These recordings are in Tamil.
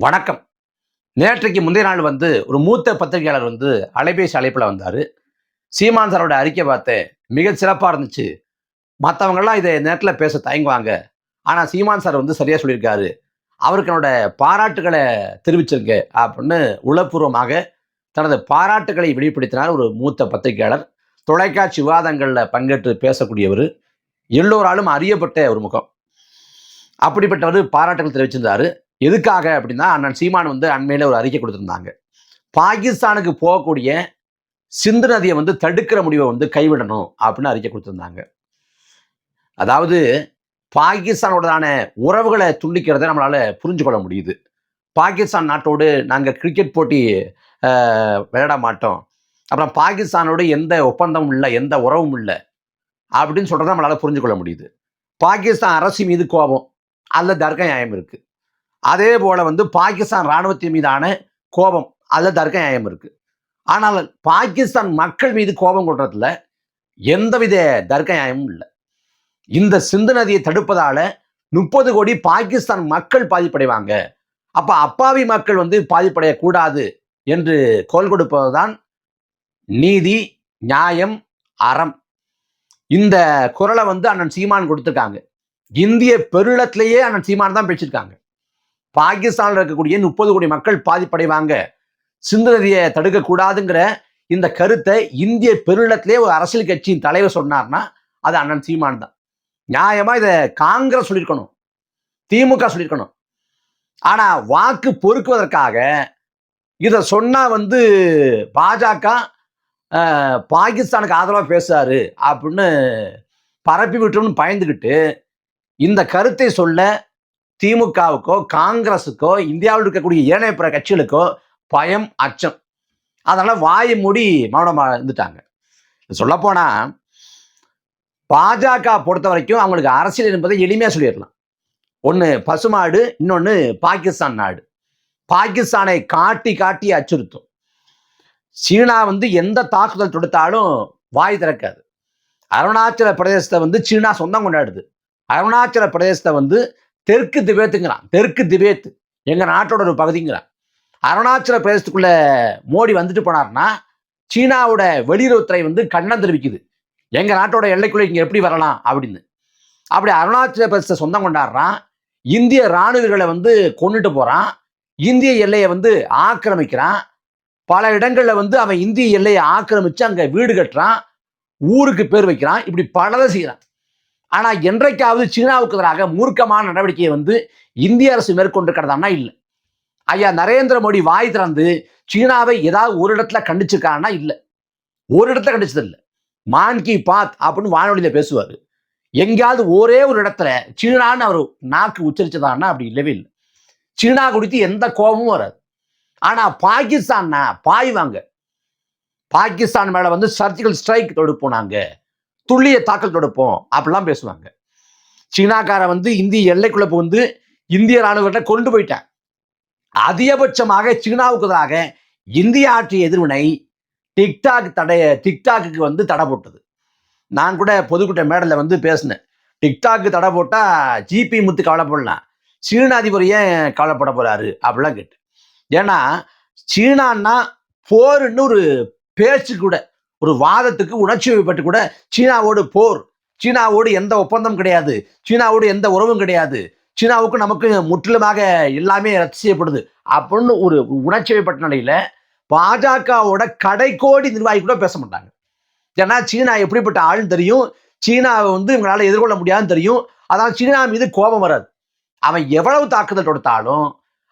வணக்கம். நேற்றைக்கு முந்தைய நாள் வந்து ஒரு மூத்த பத்திரிகையாளர் வந்து அலைபேசி அழைப்பில் வந்தார். சீமான் சாரோட அறிக்கை பார்த்தேன் மிக சிறப்பாக இருந்துச்சு. மற்றவங்கெல்லாம் இதை நேரத்தில் பேச தயங்குவாங்க. ஆனால் சீமான் சார் வந்து சரியாக சொல்லியிருக்காரு. அவருக்கு என்னோட பாராட்டுகளை தெரிவிச்சிருங்க அப்படின்னு உளப்பூர்வமாக தனது பாராட்டுகளை வெளிப்படுத்தினார் ஒரு மூத்த பத்திரிகையாளர். தொலைக்காட்சி விவாதங்களில் பங்கேற்று பேசக்கூடியவர். எல்லோராலும் அறியப்பட்ட ஒரு முகம். அப்படிப்பட்டவர் பாராட்டுகள் தெரிவிச்சிருந்தாரு. எதுக்காக அப்படின்னா அண்ணன் சீமான் வந்து அண்மையில் ஒரு அறிக்கை கொடுத்துருந்தாங்க. பாகிஸ்தானுக்கு போகக்கூடிய சிந்து நதியை வந்து தடுக்கிற முடிவை வந்து கைவிடணும் அப்படின்னு அறிக்கை கொடுத்துருந்தாங்க. அதாவது பாகிஸ்தானோடதான உறவுகளை துண்டிக்கிறத நம்மளால புரிஞ்சு கொள்ள முடியுது. பாகிஸ்தான் நாட்டோடு நாங்கள் கிரிக்கெட் போட்டி விளையாட மாட்டோம். அப்புறம் பாகிஸ்தானோடு எந்த ஒப்பந்தமும் இல்லை எந்த உறவும் இல்லை அப்படின்னு சொல்கிறத நம்மளால புரிஞ்சு கொள்ள முடியுது. பாகிஸ்தான் அரசு மீது கோபம் அதில் தர்க்க நியாயம் இருக்குது அதே போல வந்து பாகிஸ்தான் இராணுவத்தின் மீதான கோபம் அதில் தர்க்க நியாயம் இருக்கு. ஆனால் பாகிஸ்தான் மக்கள் மீது கோபம் கொள்றதுல எந்தவித தர்க்க நியாயமும் இல்லை. இந்த சிந்து நதியை தடுப்பதால முப்பது கோடி பாகிஸ்தான் மக்கள் பாதிப்படைவாங்க. அப்ப அப்பாவி மக்கள் வந்து பாதிப்படையக்கூடாது என்று கோல் கொடுப்பதுதான் நீதி நியாயம் அறம். இந்த குரலை வந்து அண்ணன் சீமான் கொடுத்துருக்காங்க. இந்திய பெருளத்திலேயே அண்ணன் சீமான் தான் பேசியிருக்காங்க. பாகிஸ்தானில் இருக்கக்கூடிய முப்பது கோடி மக்கள் பாதிப்படைவாங்க. சிந்து நதியை தடுக்கக்கூடாதுங்கிற இந்த கருத்தை இந்திய பெருநிலத்திலே ஒரு அரசியல் கட்சியின் தலைவர் சொன்னார்னா அது அண்ணன் சீமான் தான். நியாயமா இதை காங்கிரஸ் சொல்லியிருக்கணும். திமுக சொல்லியிருக்கணும். ஆனா வாக்கு பொறுக்குவதற்காக இதை சொன்னா வந்து பாஜக பாகிஸ்தானுக்கு ஆதரவாக பேசுறாரு அப்படின்னு பரப்பி விட்டோம்னு பயந்துக்கிட்டு இந்த கருத்தை சொல்ல திமுகவுக்கோ காங்கிரஸுக்கோ இந்தியாவில் இருக்கக்கூடிய ஏனைய பிற கட்சிகளுக்கோ பயம் அச்சம். அதனால் வாயை மூடி மௌனமாக இருந்துட்டாங்க. சொல்லப்போனால் பாஜக பொறுத்த வரைக்கும் அவங்களுக்கு அரசியல் என்பதை எளிமையாக சொல்லிடலாம். ஒன்று பசுமாடு இன்னொன்று பாகிஸ்தான் நாடு. பாகிஸ்தானை காட்டி காட்டி அச்சுறுத்தும். சீனா வந்து எந்த தாக்குதல் தொடுத்தாலும் வாய் திறக்காது. அருணாச்சல பிரதேசத்தை வந்து சீனா சொந்தம் கொண்டாடுது. அருணாச்சல பிரதேசத்தை வந்து தெற்கு திபேத்துங்கிறான். தெற்கு திபேத் எங்க நாட்டோட ஒரு பகுதிங்கிறான். அருணாச்சல பிரதேசத்துக்குள்ள மோடி வந்துட்டு போனார்னா சீனாவோட வெளியுறவுத்துறை வந்து கண்ணம் தெரிவிக்குது. எங்க நாட்டோட எல்லைக்குள்ள இங்க எப்படி வரலாம் அப்படின்னு. அப்படி அருணாச்சல பிரதேசத்தை சொந்தம் கொண்டாடுறான் இந்திய இராணுவர்களை வந்து கொண்டுட்டு போறான். இந்திய எல்லையை வந்து ஆக்கிரமிக்கிறான். பல இடங்கள்ல வந்து அவன் இந்திய எல்லையை ஆக்கிரமிச்சு அங்க வீடு கட்டுறான். ஊருக்கு பேர் வைக்கிறான். இப்படி பலதை செய்யறான் ஆனா என்றைக்காவது சீனாவுக்கு எதிராக மூர்க்கமான நடவடிக்கையை வந்து இந்திய அரசு மேற்கொண்டிருக்கிறதானா இல்லை. ஐயா நரேந்திர மோடி வாய் திறந்து சீனாவை ஏதாவது ஒரு இடத்துல கண்டிச்சிருக்காங்கன்னா இல்லை. ஒரு இடத்துல கண்டிச்சது இல்லை மான் கி பாத் அப்படின்னு வானொலியில பேசுவார். எங்கேயாவது ஒரே ஒரு இடத்துல சீனான்னு அவர் நாக்கு உச்சரிச்சதான்னா அப்படி இல்லவே இல்லை. சீனா குறித்து எந்த கோபமும் வராது. ஆனா பாகிஸ்தான்னா பாய்வாங்க பாகிஸ்தான் மேல வந்து சர்ஜிக்கல் ஸ்ட்ரைக் தொடுப்போம் நாங்க துல்லிய தாக்கல் தொடுப்போம் அப்படிலாம் பேசுவாங்க. சீனாக்கார வந்து இந்திய எல்லைக்குள்ள வந்து இந்திய ராணுவத்தை கொண்டு போயிட்டான். அதிகபட்சமாக சீனாவுக்கு எதிராக இந்திய ஆற்றிய எதிர்வினை டிக்டாக் தடைய டிக்டாக்கு வந்து தடை போட்டது. நான் கூட பொதுக்கூட்ட மேடலில் வந்து பேசினேன். டிக்டாக்கு தடை போட்டா ஜிபி முத்து கவலைப்படலாம். சீன அதிபர் ஏன் கவலைப்பட போறாரு? அப்படிலாம் கேட்டேன். ஏன்னா சீனான்னா போருன்னு ஒரு பேச்சு கூட ஒரு வாதத்துக்கு உணர்ச்சி வைப்பட்டு கூட சீனாவோடு போர் சீனாவோடு எந்த ஒப்பந்தம் கிடையாது சீனாவோடு எந்த உறவும் கிடையாது சீனாவுக்கு நமக்கு முற்றிலுமாக எல்லாமே ரத்து செய்யப்படுது அப்படின்னு ஒரு உணர்ச்சி வைப்பட்ட நிலையில பாஜகவோட கடைக்கோடி நிர்வாகி கூட பேச மாட்டாங்க. ஏன்னா சீனா எப்படிப்பட்ட ஆள்னு தெரியும் சீனாவை வந்து இவங்களால எதிர்கொள்ள முடியாதுன்னு தெரியும் அதான் சீனா மீது கோபம் வராது. அவன் எவ்வளவு தாக்குதல் தொடுத்தாலும்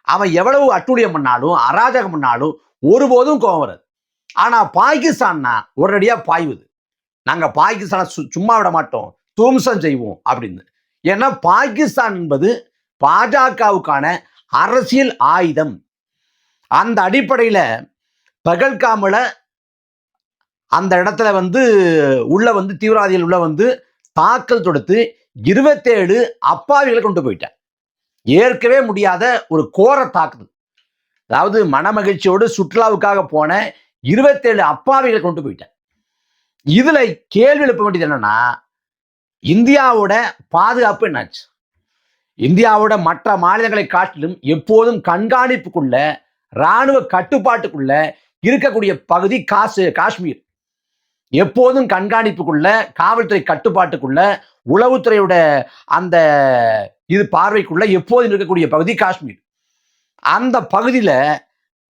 அவன் எவ்வளவு அட்டுழியம் பண்ணாலும் அராஜகம் பண்ணாலும் ஒருபோதும் கோபம் வராது. ஆனா பாகிஸ்தான்னா உடனடியா பாய்வுது. நாங்க பாகிஸ்தானை சு- சும்மா விட மாட்டோம். துவம்சம் செய்வோம் அப்படின்னு. ஏன்னா பாகிஸ்தான் என்பது பாஜகவுக்கான அரசியல் ஆயுதம். அந்த அடிப்படையில பகல்காமில் அந்த இடத்துல வந்து உள்ள வந்து தீவிரவாதிகள் உள்ள வந்து தாக்கல் தொடுத்து இருபத்தேழு அப்பாவிகளை கொண்டு போயிட்டேன் ஏற்கவே முடியாத ஒரு கோர தாக்குதல். அதாவது மனமகிழ்ச்சியோடு சுற்றுலாவுக்காக போன இருபத்தேழு அப்பாவிகளை கொண்டு போயிட்டேன். இதுல கேள்வி எழுப்ப வேண்டியது என்னன்னா இந்தியாவோட பாதுகாப்பு என்னாச்சு? இந்தியாவோட மற்ற மாநிலங்களை காட்டிலும் எப்போதும் கண்காணிப்புக்குள்ள இராணுவ கட்டுப்பாட்டுக்குள்ள இருக்கக்கூடிய பகுதி காசு காஷ்மீர். எப்போதும் கண்காணிப்புக்குள்ள காவல்துறை கட்டுப்பாட்டுக்குள்ள உளவுத்துறையோட அந்த இது பார்வைக்குள்ள எப்போதும் இருக்கக்கூடிய பகுதி காஷ்மீர். அந்த பகுதியில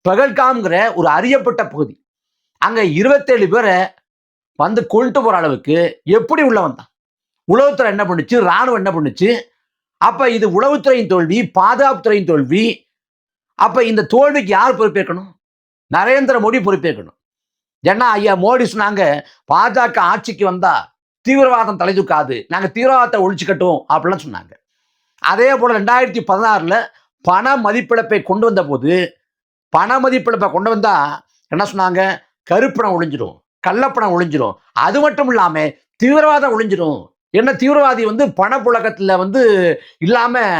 பகல்காம்ங்கிற ஒரு அறியப்பட்ட பகுதி. அங்கே இருபத்தேழு பேரை வந்து கொண்டு போகிற அளவுக்கு எப்படி உள்ள வந்தான்? உளவுத்துறை என்ன பண்ணுச்சு? இராணுவம் என்ன பண்ணுச்சு? அப்போ இது உளவுத்துறையின் தோல்வி பாதுகாப்புத்துறையின் தோல்வி. அப்போ இந்த தோல்விக்கு யார் பொறுப்பேற்கணும்? நரேந்திர மோடி பொறுப்பேற்கணும். ஏன்னா ஐயா மோடி சொன்னாங்க பாஜக ஆட்சிக்கு வந்தா தீவிரவாதம் தலை தூக்காது நாங்கள் தீவிரவாதத்தை ஒழிச்சு கட்டுவோம் அப்படிலாம் சொன்னாங்க. அதே போல் ரெண்டாயிரத்தி பதினாறில் பண மதிப்பிழப்பை கொண்டு வந்த போது பண மதிப்பிழப்பை கொண்டு வந்தா என்ன சொன்னாங்க? கருப்பணம் ஒழிஞ்சிடும் கள்ளப்பணம் ஒழிஞ்சிரும். அது மட்டும் இல்லாமல் தீவிரவாதம் ஒழிஞ்சிடும் என்ன தீவிரவாதி வந்து பணப்புழக்கத்தில் வந்து இல்லாமல்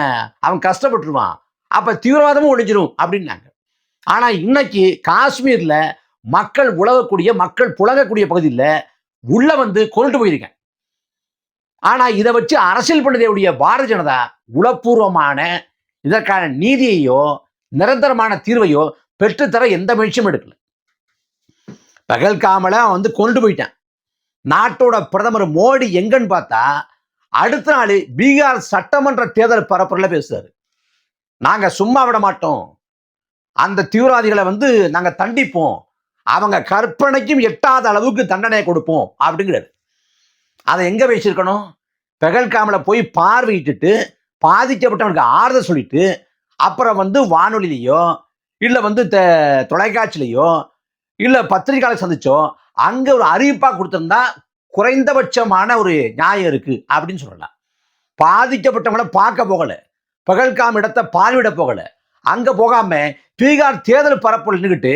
அவன் கஷ்டப்பட்டுருவான். அப்போ தீவிரவாதமும் ஒழிஞ்சிடும் அப்படின்னாங்க. ஆனால் இன்னைக்கு காஷ்மீரில் மக்கள் உழவக்கூடிய மக்கள் புழங்கக்கூடிய பகுதியில் உள்ள வந்து கொண்டு போயிருக்கேன் ஆனால் இதை வச்சு அரசியல் பண்ணதையுடைய பாரதிய ஜனதா உளப்பூர்வமான இதற்கான நீதியையோ நிரந்தரமான தீர்வையோ பெற்றுத்தர எந்த முயற்சியும் எடுக்கல. பகல்காமல அவன் வந்து கொண்டு போயிட்டான். நாட்டோட பிரதமர் மோடி எங்கன்னு பார்த்தா அடுத்த நாள் பீகார் சட்டமன்ற தேர்தல் பரப்புரையில் பேசுறாரு. நாங்கள் சும்மா விட மாட்டோம். அந்த தீவிரவாதிகளை வந்து நாங்கள் தண்டிப்போம். அவங்க கற்பனைக்கும் எட்டாத அளவுக்கு தண்டனையை கொடுப்போம் அப்படிங்கிறாரு. அதை எங்கே வச்சிருக்கணும்? பெகல்காமில் போய் பார்வையிட்டுட்டு பாதிக்கப்பட்டவனுக்கு ஆறுதல் சொல்லிட்டு அப்புறம் வந்து வானொலியிலையோ இல்லை வந்து த- தொலைக்காட்சியிலையோ இல்லை பத்திரிகையாளர் சந்திச்சோ அங்கே ஒரு அறிவிப்பாக கொடுத்துருந்தா குறைந்தபட்சமான ஒரு நியாயம் இருக்குது அப்படின்னு சொல்லலாம். பாதிக்கப்பட்டவங்கள பார்க்க போகலை. பகல்காம் இடத்தை பார்வையிட போகலை. அங்கே போகாமல் பீகார் தேர்தல் பரப்புல நின்றுக்கிட்டு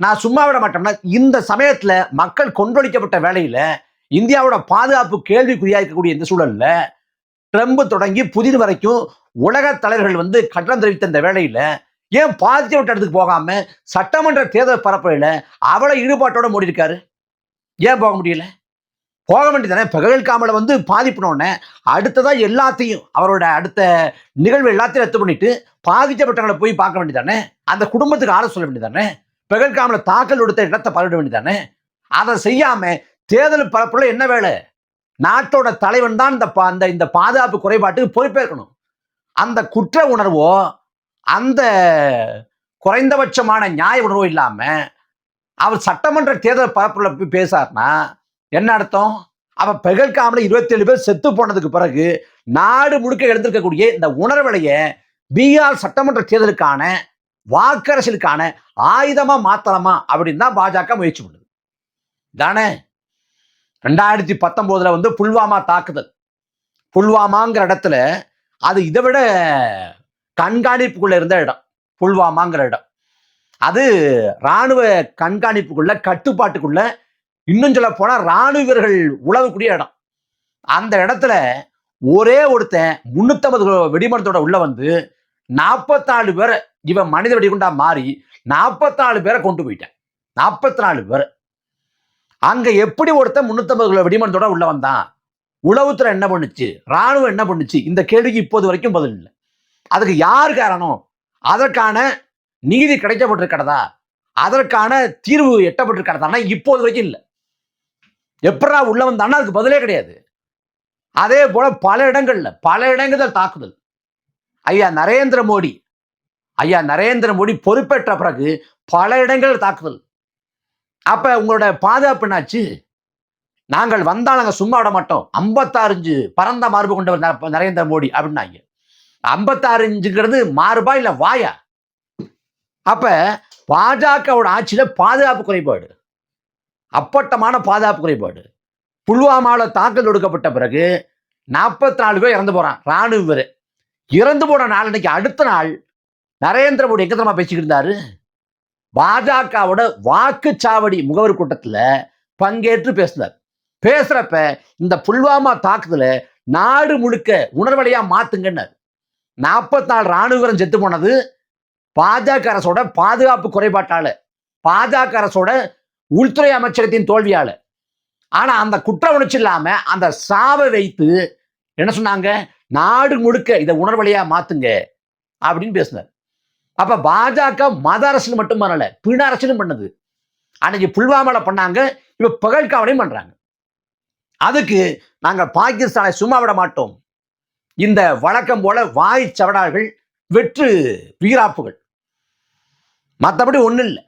நான் சும்மா விட மாட்டோம்னா இந்த சமயத்தில் மக்கள் கொன்றொழிக்கப்பட்ட வேலையில் இந்தியாவோட பாதுகாப்பு கேள்விக்குறியாக இருக்கக்கூடிய இந்த சூழலில் ட்ரம்ப் தொடங்கி புதின் வரைக்கும் உலக தலைவர்கள் வந்து கட்டணம் தெரிவித்த இந்த வேலையில் ஏன் பாதித்தவட்ட இடத்துக்கு போகாம சட்டமன்ற தேர்தல் பரப்புரையில அவளை ஈடுபாட்டோட மூடி இருக்காரு ஏன் போக முடியல? போக வேண்டியதானே பகல் காமலை வந்து பாதிப்பினோடனே அடுத்ததாக எல்லாத்தையும் அவரோட அடுத்த நிகழ்வு எல்லாத்தையும் ரத்து பண்ணிட்டு பாதிக்கப்பட்டவங்களை போய் பார்க்க வேண்டியதானே அந்த குடும்பத்துக்கு ஆள சொல்ல வேண்டியதானே பகல் காமலை தாக்கல் கொடுத்த இடத்தை பரவிட வேண்டியதானே அதை செய்யாம தேர்தல் பரப்புல என்ன வேலை? நாட்டோட தலைவன் தான் இந்த அந்த இந்த பாதுகாப்பு குறைபாட்டுக்கு பொறுப்பேற்கணும். அந்த குற்ற உணர்வோ அந்த குறைந்தபட்சமான நியாய உணர்வு இல்லாம அவர் சட்டமன்ற தேர்தல் பரப்புல பேசார்னா பேசாருன்னா என்ன அர்த்தம்? அவ பெகல்காமல இருபத்தேழு பேர் செத்து போனதுக்கு பிறகு நாடு முழுக்க எழுந்திருக்கக்கூடிய இந்த உணர்வலைய பீகார் சட்டமன்ற தேர்தலுக்கான வாக்கரசியலுக்கான ஆயுதமா மாத்தலாமா அப்படின்னு தான் பாஜக முயற்சி பண்ணுது. தானே ரெண்டாயிரத்தி பத்தொன்பதுல வந்து புல்வாமா தாக்குதல். புல்வாமாங்கிற இடத்துல அது இதை விட கண்காணிப்புக்குள்ள இருந்த இடம் புல்வாமாங்கிற இடம். அது ராணுவ கண்காணிப்புக்குள்ள கட்டுப்பாட்டுக்குள்ள இன்னும் சொல்ல போனால் இராணுவ வீரர்கள் உழவக்கூடிய இடம். அந்த இடத்துல ஒரே ஒருத்தன் முன்னூத்தம்பது வெடிமரத்தோட உள்ள வந்து நாற்பத்தாலு பேரை இவன் மனித வெடிகுண்டா மாறி நாற்பத்தாலு பேரை கொண்டு போயிட்டேன். நாற்பத்தி நாலு பேர். அங்க எப்படி ஒருத்தன் முன்னூத்தம்பது கிலோ வெடிமரத்தோட உள்ள வந்தான்? உளவுத்துறை என்ன பண்ணுச்சு? ராணுவம் என்ன பண்ணுச்சு? இந்த கேள்விக்கு இப்போது வரைக்கும் பதில் இல்லை. அதுக்கு யார் காரணம்? அதற்கான நீதி கிடைக்கப்பட்டிருக்கிறதா? அதற்கான தீர்வு எட்டப்பட்டிருக்கிறதானா இப்போது வரைக்கும் இல்லை. எப்படா உள்ள வந்தான்னா அதுக்கு பதிலே கிடையாது. அதே போல பல இடங்கள்ல பல இடங்கள் தாக்குதல். ஐயா நரேந்திர மோடி ஐயா நரேந்திர மோடி பொறுப்பேற்ற பிறகு பல இடங்கள் தாக்குதல். அப்ப உங்களோட பாதுகாப்பு என்னாச்சு? நாங்கள் வந்தால் நாங்கள் சும்மா விட மாட்டோம். ஐம்பத்தாறு பரந்த மார்பு கொண்டவர் நரேந்திர மோடி அப்படின்னாங்க. ஐம்பத்தாறு இன்ச்சுங்கிறது மாறுபா இல்ல வாயா? அப்ப பாஜகவோட ஆட்சியில பாதுகாப்பு குறைபாடு. அப்பட்டமான பாதுகாப்பு குறைபாடு. புல்வாமாவில் தாக்கல் தொடுக்கப்பட்ட பிறகு நாற்பத்தி நாலு பேர் இறந்து போறான் ராணுவ வீரர் இறந்து போன நாள் இன்னைக்கு அடுத்த நாள் நரேந்திர மோடி எங்க தெரியுமா பேசிக்கிட்டு இருந்தாரு. பாஜகவோட வாக்குச்சாவடி முகவர் கூட்டத்துல பங்கேற்று பேசினார். பேசுறப்ப இந்த புல்வாமா தாக்குதல நாடு முழுக்க உணர்வலையா மாத்துங்கன்னார். நாற்பத்தி நாலு செத்து போனது பாஜக அரசோட பாதுகாப்பு குறைபாட்டால. பாஜக அரசோட உள்துறை அமைச்சகத்தின் தோல்வியால. ஆனா அந்த குற்ற உணர்ச்சி இல்லாம அந்த சாவை வைத்து என்ன சொன்னாங்க? நாடு முழுக்க இதை உணர்வழியா மாத்துங்க அப்படின்னு பேசினார். அப்ப பாஜக மத அரசியல் மட்டும் பண்ணல பிண அரசியலும் பண்ணுது. அன்னைக்கு புல்வாமால பண்ணாங்க இப்ப பகல்காவலையும் பண்றாங்க. அதுக்கு நாங்கள் பாகிஸ்தானை சும்மா விட மாட்டோம். இந்த வழக்கம் போல வாய் சவடார்கள் வெற்று வீராப்புகள். மற்றபடி ஒன்றும் இல்லை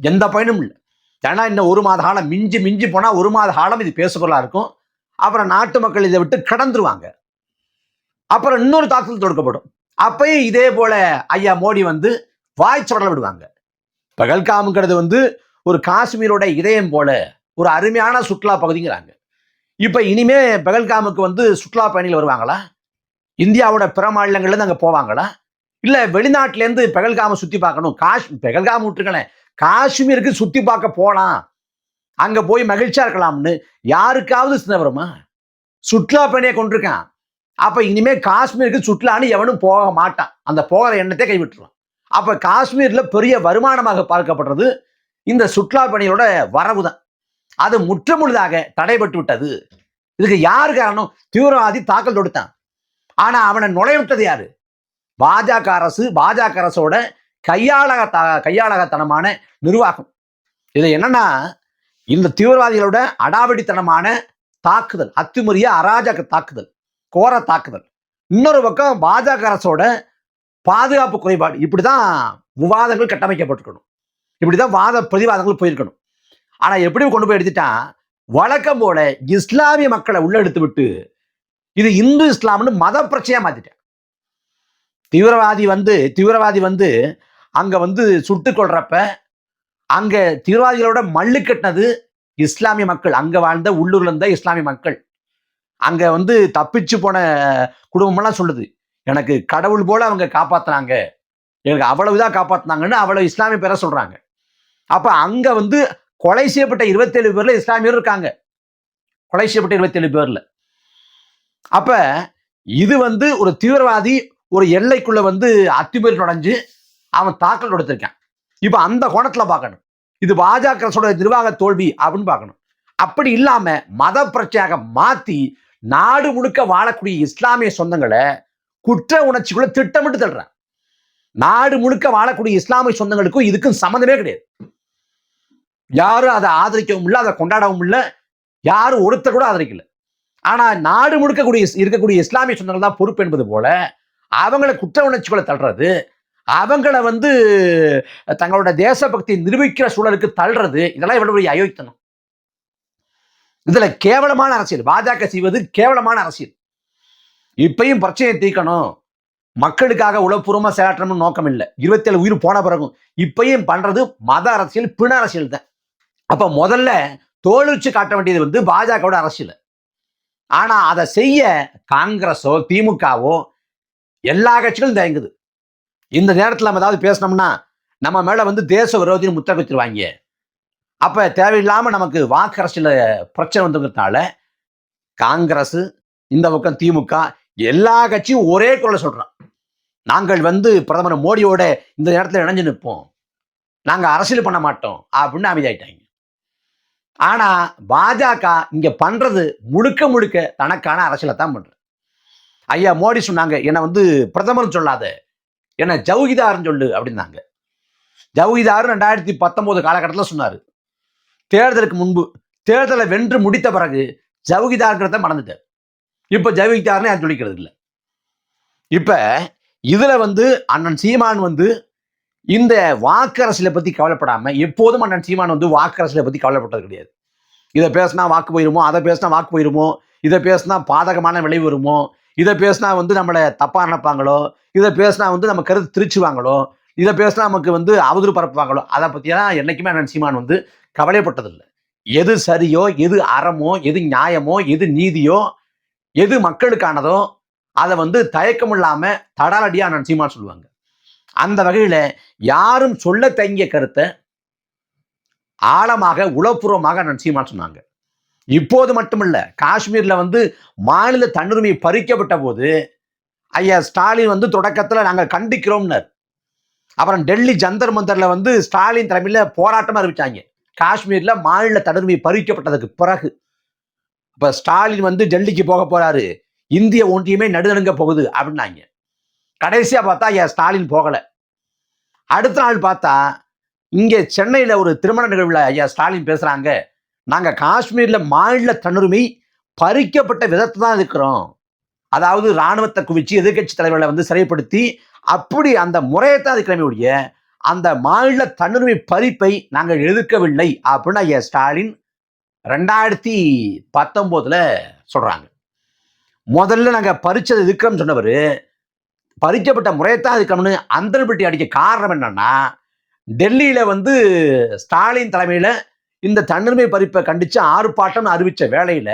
எந்த பயனும் இல்லை. ஏன்னா இன்னும் ஒரு மாத காலம் மிஞ்சி மிஞ்சி போனால் ஒரு மாத காலம் இது பேசுபொருளாக இருக்கும். அப்புறம் நாட்டு மக்கள் இதை விட்டு கடந்துருவாங்க. அப்புறம் இன்னொரு தாக்குதல் தொடுக்கப்படும். அப்பயும் இதே போல ஐயா மோடி வந்து வாய் சவடல விடுவாங்க. பகல்காமுங்கிறது வந்து ஒரு காஷ்மீரோட இதயம் போல ஒரு அருமையான சுற்றுலா பகுதிங்கிறாங்க. இப்போ இனிமே பகல்காமுக்கு வந்து சுற்றுலா பயணிகள் வருவாங்களா? இந்தியாவோட பிற மாநிலங்கள்லேருந்து அங்கே போவாங்களா? இல்லை வெளிநாட்டிலேருந்து பெகல்காம சுற்றி பார்க்கணும். காஷ் பெகல்காம் விட்டுருக்கலேன் காஷ்மீருக்கு சுற்றி பார்க்க போகலாம் அங்கே போய் மகிழ்ச்சியாக இருக்கலாம்னு யாருக்காவது சின்னவரமா சுற்றுலா பயணியை கொண்டிருக்கான். அப்போ இனிமேல் காஷ்மீருக்கு சுற்றுலான்னு எவனும் போக மாட்டான். அந்த போகிற எண்ணத்தை கைவிட்டுருவான். அப்போ காஷ்மீரில் பெரிய வருமானமாக பார்க்கப்படுறது இந்த சுற்றுலா பணியோட வரவு தான் அது முற்றுமுழுதாக தடைபட்டு விட்டது இதுக்கு யார் காரணம்? தீவிரவாதி தாக்கல் தொடுத்தான். ஆனா அவனை நுழைய விட்டது யாரு? பாஜக அரசு பாஜக அரசோட கையாளக த- கையாளகத்தனமான நிர்வாகம். இது என்னன்னா இந்த தீவிரவாதிகளோட அடாவடித்தனமான தாக்குதல் அத்துமீறிய அராஜக தாக்குதல் கோர தாக்குதல். இன்னொரு பக்கம் பாஜக அரசோட பாதுகாப்பு குறைபாடு. இப்படிதான் விவாதங்கள் கட்டமைக்கப்பட்டிருக்கணும். இப்படிதான் வாத பிரதிவாதங்கள் போயிருக்கணும். ஆனா எப்படி கொண்டு போய் எடுத்துட்டான் வழக்கம் போல இஸ்லாமிய மக்களை உள்ள எடுத்து விட்டு இது இந்து இஸ்லாம்னு மத பிரச்சனையா மாத்திட்டேன் தீவிரவாதி வந்து தீவிரவாதி வந்து அங்க வந்து சுட்டு கொள்றப்ப அங்க தீவிரவாதிகளோட மல்லு கட்டினது இஸ்லாமிய மக்கள். அங்க வாழ்ந்த உள்ளூர்ல இருந்த இஸ்லாமிய மக்கள். அங்க வந்து தப்பிச்சு போன குடும்பமெல்லாம் சொல்லுது எனக்கு கடவுள் போல அவங்க காப்பாத்துனாங்க. எனக்கு அவ்வளவுதான் காப்பாத்தினாங்கன்னு அவ்வளவு இஸ்லாமிய பேரை சொல்றாங்க. அப்ப அங்க வந்து கொலை செய்யப்பட்ட இருபத்தேழு பேர்ல இஸ்லாமியர் இருக்காங்க. கொலை செய்யப்பட்ட இருபத்தேழு பேர்ல. அப்ப இது வந்து ஒரு தீவிரவாதி ஒரு எல்லைக்குள்ள வந்து அத்துமீறி நுழைஞ்சு அவன் தாக்கல் கொடுத்திருக்கான் இப்ப அந்த கோணத்துல பார்க்கணும். இது பாஜக அரசோட நிர்வாக தோல்வி அப்படின்னு பார்க்கணும். அப்படி இல்லாம மத பிரச்சனையாக மாத்தி நாடு முழுக்க வாழக்கூடிய இஸ்லாமிய சொந்தங்களை குற்ற உணர்ச்சிக்குள்ள திட்டமிட்டு தள்ளுறான். நாடு முழுக்க வாழக்கூடிய இஸ்லாமிய சொந்தங்களுக்கும் இதுக்கும் சம்மந்தமே கிடையாது. யாரும் அதை ஆதரிக்கவும் இல்லை அதை கொண்டாடவும் இல்லை. யாரும் ஒருத்தர் கூட ஆதரிக்கல. ஆனா நாடு முழுக்கக்கூடிய இருக்கக்கூடிய இஸ்லாமிய சொந்தங்கள் தான் பொறுப்பு என்பது போல அவங்கள குற்ற உணர்ச்சிக்குள்ள தள்ளுறது அவங்கள வந்து தங்களோட தேசபக்தியை நிரூபிக்கிற சூழலுக்கு தள்ளுறது இதெல்லாம் இவருடைய பெரிய அயோக்கித்தனம் இதுல கேவலமான அரசியல் பாஜக செய்வது கேவலமான அரசியல். இப்பையும் பிரச்சனையை தீர்க்கணும். மக்களுக்காக உளப்பூர்வமா செயலாற்றணும்னு நோக்கம் இல்லை. இருபத்தேழு உயிர் போன பிறகும் இப்பையும் பண்றது மத அரசியல் பிண அரசியல் தான். அப்ப முதல்ல தோலுச்சு காட்ட வேண்டியது வந்து பாஜகவோட அரசியல். ஆனா அதை செய்ய காங்கிரஸோ திமுகவோ எல்லா கட்சிகளும் தயங்குது. இந்த நேரத்தில் நம்ம ஏதாவது பேசினோம்னா நம்ம மேல வந்து தேச விரோதின்னு முத்திர குத்திடுவாங்க அப்ப தேவையில்லாம நமக்கு வாக்கு அரசியல பிரச்சனை வந்துங்கிறதுனால காங்கிரஸ் இந்த பக்கம் திமுக எல்லா கட்சியும் ஒரே குரலை சொல்றோம் நாங்கள் வந்து பிரதமர் மோடியோட இந்த நேரத்தில் இணைஞ்சு நிற்போம். நாங்க அரசியல் பண்ண மாட்டோம் அப்படின்னு அமைதியாயிட்டாங்க. ஆனா பாஜக இங்க பண்றது முழுக்க முழுக்க தனக்கான அரசியலை தான் பண்றது. ஐயா மோடி சொன்னாங்க என்னை வந்து பிரதமர் சொல்லாத என்ன ஜவுகிதார்னு சொல்லு அப்படின்னாங்க. ஜவுகிதார் ரெண்டாயிரத்தி பத்தொன்பது காலகட்டத்தில் சொன்னாரு. தேர்தலுக்கு முன்பு தேர்தலை வென்று முடித்த பிறகு ஜவுகிதார்ங்கிறத மறந்துட்டார். இப்போ ஜவுகிதார்னு யாரும் சொல்லிக்கிறது இல்லை இப்போ இதில் வந்து அண்ணன் சீமான் வந்து இந்த வாக்கரசியலை பற்றி பத்தி கவலைப்படாம எப்போதும் அண்ணன் சீமான் வந்து வாக்கரசியலை பற்றி பத்தி கவலைப்பட்டது கிடையாது. இதை பேசினா வாக்கு போயிருமோ அதை பேசினா வாக்கு போயிருமோ இதை பேசினா பாதகமான விளைவு வருமோ இதை பேசினா வந்து நம்மளை தப்பா நினைப்பாங்களோ இதை பேசினா வந்து நம்ம கருத்து திரிச்சுவாங்களோ இதை பேசினா நமக்கு வந்து அவதூறு பரப்புவாங்களோ அதை பற்றியெல்லாம் என்னைக்குமே அண்ணன் சீமான் வந்து கவலைப்பட்டதில்லை. எது சரியோ எது அறமோ எது நியாயமோ எது நீதியோ எது மக்களுக்கானதோ அதை வந்து தயக்கம் இல்லாம தடாலடியா அண்ணன் சீமான் சொல்லுவாங்க. அந்த வகையில் யாரும் சொல்ல தங்கிய கருத்தை ஆழமாக உளப்பூர்வமாக அண்ணன் சீமான் சொன்னாங்க. இப்போது மட்டுமல்ல காஷ்மீரில் வந்து மாநில தன்னுரிமை பறிக்கப்பட்ட போது ஐயா ஸ்டாலின் வந்து தொடக்கத்தில் நாங்கள் கண்டிக்கிறோம்னர். அப்புறம் டெல்லி ஜந்தர் மந்தரில் வந்து ஸ்டாலின் தலைமையில் போராட்டமாக அறிவிச்சாங்க. காஷ்மீரில் மாநில தன்னுரிமை பறிக்கப்பட்டதுக்கு பிறகு. இப்போ ஸ்டாலின் வந்து டெல்லிக்கு போக போகிறாரு இந்திய ஒன்றியமே நடுநடுங்க போகுது அப்படின்னாங்க. கடைசியாக பார்த்தா ஐயா ஸ்டாலின் போகலை. அடுத்த நாள் பார்த்தா இங்கே சென்னையில் ஒரு திருமண நிகழ்வில் ஐயா ஸ்டாலின் பேசுகிறாங்க நாங்கள் காஷ்மீரில் மாநில தன்னுரிமை பறிக்கப்பட்ட விதத்தை தான் இருக்கிறோம். அதாவது ராணுவத்தை குவிச்சு எதிர்க்கட்சி தலைவர்களை வந்து சிறைப்படுத்தி அப்படி அந்த முறையை தான் இருக்கிறமே அந்த மாநில தன்னுரிமை பறிப்பை நாங்கள் எதிர்க்கவில்லை அப்படின்னு ஐயா ஸ்டாலின் ரெண்டாயிரத்தி பத்தொம்போதில் சொல்கிறாங்க முதல்ல நாங்கள் பறித்தது இருக்கிறோம் சொன்னவர் பறிக்கப்பட்ட முறையத்தான் இருக்கணும்னு அந்தர்பட்டி அடிக்க காரணம் என்னன்னா டெல்லியில வந்து ஸ்டாலின் தலைமையில இந்த தன்னுரிமை பறிப்பை கண்டிச்சு ஆர்ப்பாட்டம்னு அறிவிச்ச வேளையில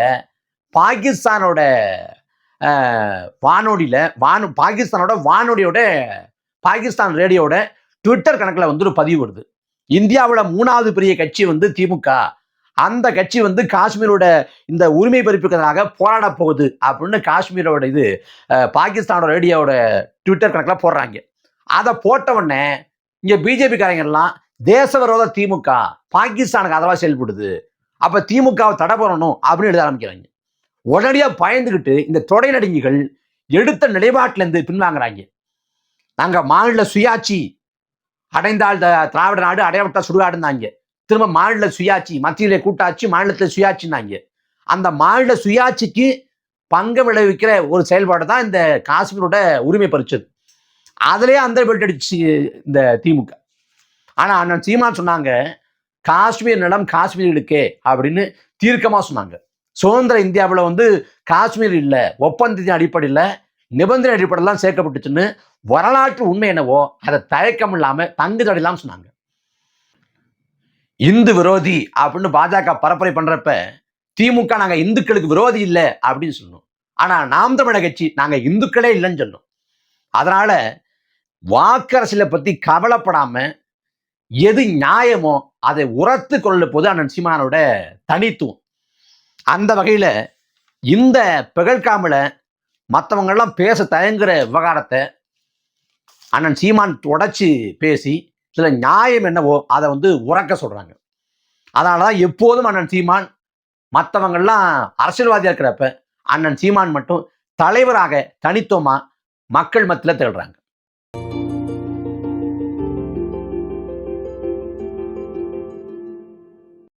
பாகிஸ்தானோட அஹ், வானொலியில வானு பாகிஸ்தானோட வானொலியோட பாகிஸ்தான் ரேடியோட ட்விட்டர் கணக்கில் வந்து ஒரு பதிவு வருது. இந்தியாவில் மூணாவது பெரிய கட்சி வந்து திமுக. அந்த கட்சி வந்து காஷ்மீரோட இந்த உரிமை பறிப்புக்காக போராட போகுது அப்படின்னு காஷ்மீரோட இது பாகிஸ்தானோட ரேடியோட ட்விட்டர் கணக்கில் போடுறாங்க. அதை போட்ட உடனே இங்கே பிஜேபி தேச விரோத திமுக பாகிஸ்தானுக்கு அதவா செயல்படுது. அப்போ திமுகவை தடை பண்ணணும் அப்படின்னு எழுத ஆரம்பிக்கிறாங்க. உடனடியாக பயந்துக்கிட்டு இந்த தொடை நடுங்கிகள் எடுத்த நிலைப்பாட்டிலேருந்து பின்வாங்குறாங்க. நாங்கள் மாநில சுயாட்சி அடைந்தால் திராவிட நாடு அடையப்பட்ட சுடுகாடுனாங்க திரும்ப மாநில சுயாட்சி மத்தியிலே கூட்டாட்சி மாநிலத்தில் சுயாட்சினாங்க அந்த மாநில சுயாட்சிக்கு பங்கு விளைவிக்கிற ஒரு செயல்பாடு தான் இந்த காஷ்மீரோட உரிமை பறிச்சது. அதுலேயே அந்த பெல்ட் அடிச்சு இந்த திமுக. ஆனால் அண்ணன் சீமான் சொன்னாங்க காஷ்மீர் நிலம் காஷ்மீர்களுக்கே அப்படின்னு தீர்க்கமாக சொன்னாங்க. சுதந்திர இந்தியாவில் வந்து காஷ்மீர் இல்லை ஒப்பந்தத்தின் அடிப்படையில் நிபந்தனை அடிப்படையெல்லாம் சேர்க்கப்பட்டுச்சுன்னு வரலாற்று உண்மை என்னவோ அதை தயக்கம் இல்லாமல் தங்கு தடையெல்லாம் சொன்னாங்க. இந்து விரோதி அப்படின்னு பாஜக பரப்புரை பண்றப்ப திமுக நாங்க இந்துக்களுக்கு விரோதி இல்லை அப்படின்னு சொன்னோம். ஆனா நாம் தமிழக கட்சி நாங்க இந்துக்களே இல்லைன்னு சொன்னோம். அதனால வாக்கரசியலை பத்தி கவலைப்படாம எது நியாயமோ அதை உரத்து கொள்ள போது அண்ணன் சீமானோட தனித்துவம். அந்த வகையில இந்த பிகழ்காமல மற்றவங்கெல்லாம் பேச தயங்குற விவகாரத்தை அண்ணன் சீமான் உடைச்சு பேசி சில நியாயம் என்னவோ அதை வந்து உறக்க சொல்றாங்க. அதனால தான் எப்போதும் அண்ணன் சீமான் மற்றவங்கள்லாம் அரசியல்வாதியா இருக்கிறப்ப அண்ணன் சீமான் மட்டும் தலைவராக தனித்துவமா மக்கள் மத்தியில் திகழ்றாங்க.